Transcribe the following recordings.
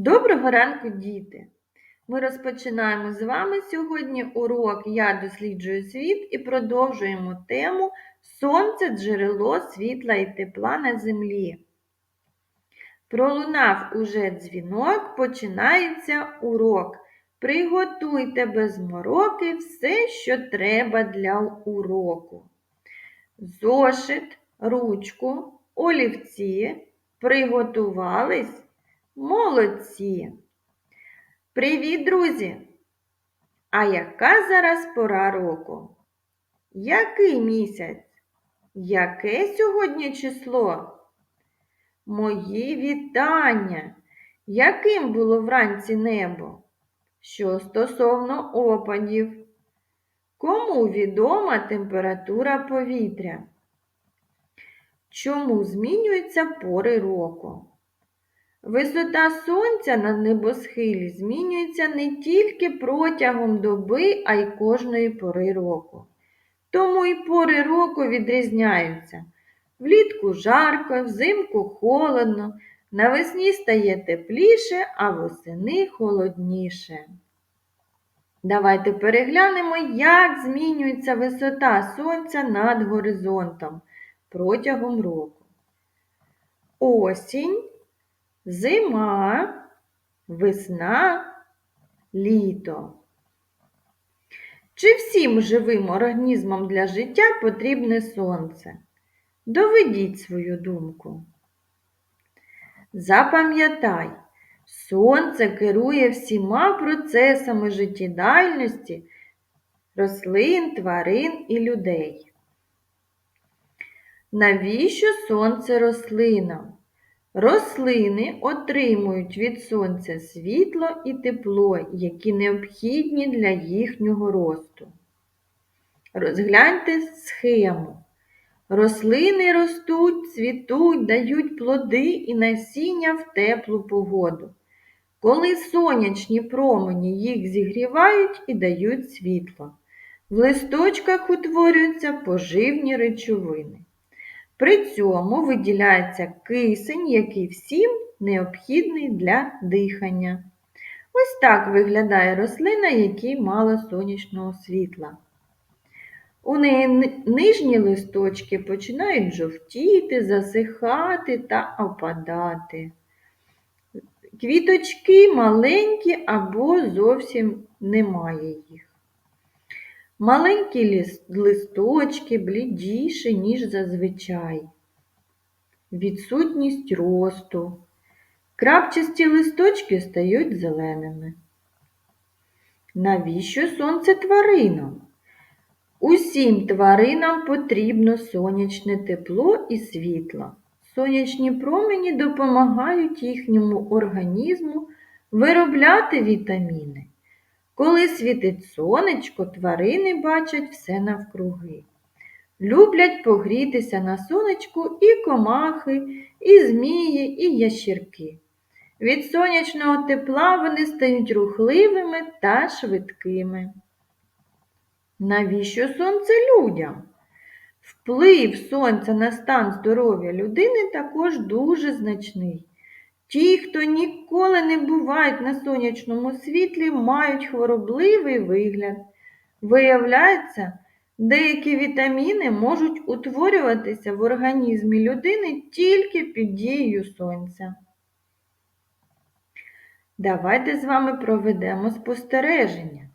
Доброго ранку, діти! Ми розпочинаємо з вами сьогодні урок Я досліджую світ і продовжуємо тему Сонце джерело світла і тепла на землі. Пролунав уже дзвінок, починається урок. Приготуйте без мороки все, що треба для уроку. Зошит, ручку, олівці приготувались. Молодці! Привіт, друзі! А яка зараз пора року? Який місяць? Яке сьогодні число? Мої вітання! Яким було вранці небо? Що стосовно опадів? Кому відома температура повітря? Чому змінюються пори року? Висота сонця на небосхилі змінюється не тільки протягом доби, а й кожної пори року. Тому й пори року відрізняються. Влітку жарко, взимку холодно, навесні стає тепліше, а восени холодніше. Давайте переглянемо, як змінюється висота сонця над горизонтом протягом року. Осінь зима, весна, літо. Чи всім живим організмам для життя потрібне сонце? Доведіть свою думку. Запам'ятай, сонце керує всіма процесами життєдальності рослин, тварин і людей. Навіщо сонце рослинам? Рослини отримують від сонця світло і тепло, які необхідні для їхнього росту. Розгляньте схему. Рослини ростуть, цвітуть, дають плоди і насіння в теплу погоду. Коли сонячні промені їх зігрівають і дають світло. В листочках утворюються поживні речовини. При цьому виділяється кисень, який всім необхідний для дихання. Ось так виглядає рослина, якій мало сонячного світла. У неї нижні листочки починають жовтіти, засихати та опадати. Квіточки маленькі або зовсім немає їх. Маленькі листочки блідіші, ніж зазвичай. Відсутність росту. Крапчасті листочки стають зеленими. Навіщо сонце тваринам? Усім тваринам потрібно сонячне тепло і світло. Сонячні промені допомагають їхньому організму виробляти вітаміни. Коли світить сонечко, тварини бачать все навкруги. Люблять погрітися на сонечку і комахи, і змії, і ящірки. Від сонячного тепла вони стають рухливими та швидкими. Навіщо сонце людям? Вплив сонця на стан здоров'я людини також дуже значний. Ті, хто ніколи не бувають на сонячному світлі, мають хворобливий вигляд. Виявляється, деякі вітаміни можуть утворюватися в організмі людини тільки під дією сонця. Давайте з вами проведемо спостереження.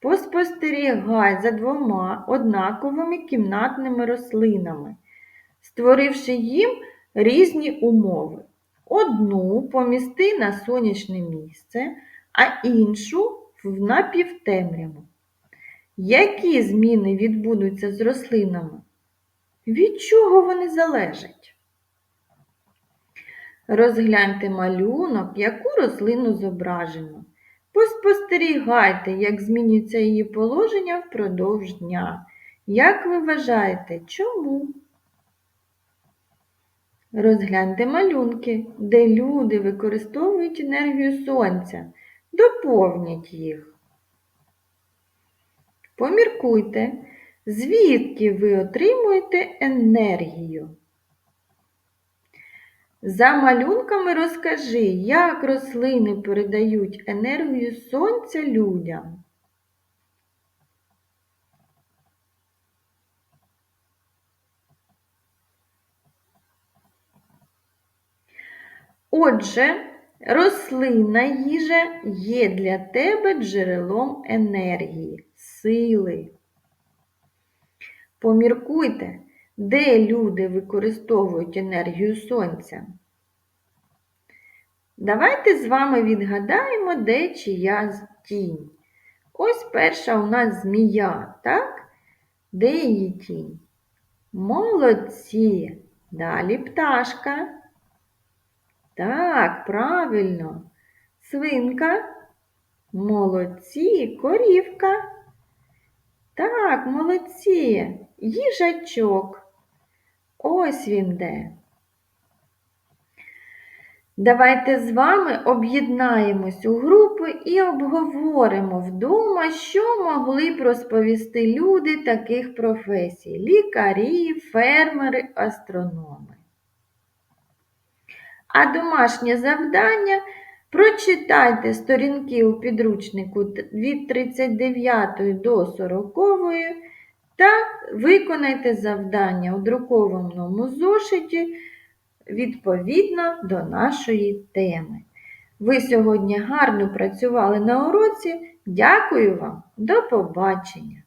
Поспостерігай за двома однаковими кімнатними рослинами, створивши їм різні умови. Одну помісти на сонячне місце, а іншу в напівтемряву. Які зміни відбудуться з рослинами? Від чого вони залежать? Розгляньте малюнок, яку рослину зображено. Поспостерігайте, як змінюється її положення впродовж дня. Як ви вважаєте, чому? Розгляньте малюнки, де люди використовують енергію сонця, доповнять їх. Поміркуйте, звідки ви отримуєте енергію. За малюнками розкажи, як рослини передають енергію сонця людям. Отже, рослинна їжа є для тебе джерелом енергії, сили. Поміркуйте, де люди використовують енергію сонця. Давайте з вами відгадаємо, де чия тінь. Ось перша у нас змія, так? Де її тінь? Молодці. Далі пташка. Так, правильно. Свинка. Молодці, корівка. Так, молодці. Їжачок. Ось він де. Давайте з вами об'єднаємось у групи і обговоримо вдома, що могли б розповісти люди таких професій лікарі, фермери, астрономи. А домашнє завдання прочитайте сторінки у підручнику від 39 до 40 та виконайте завдання у друкованому зошиті відповідно до нашої теми. Ви сьогодні гарно працювали на уроці. Дякую вам, до побачення!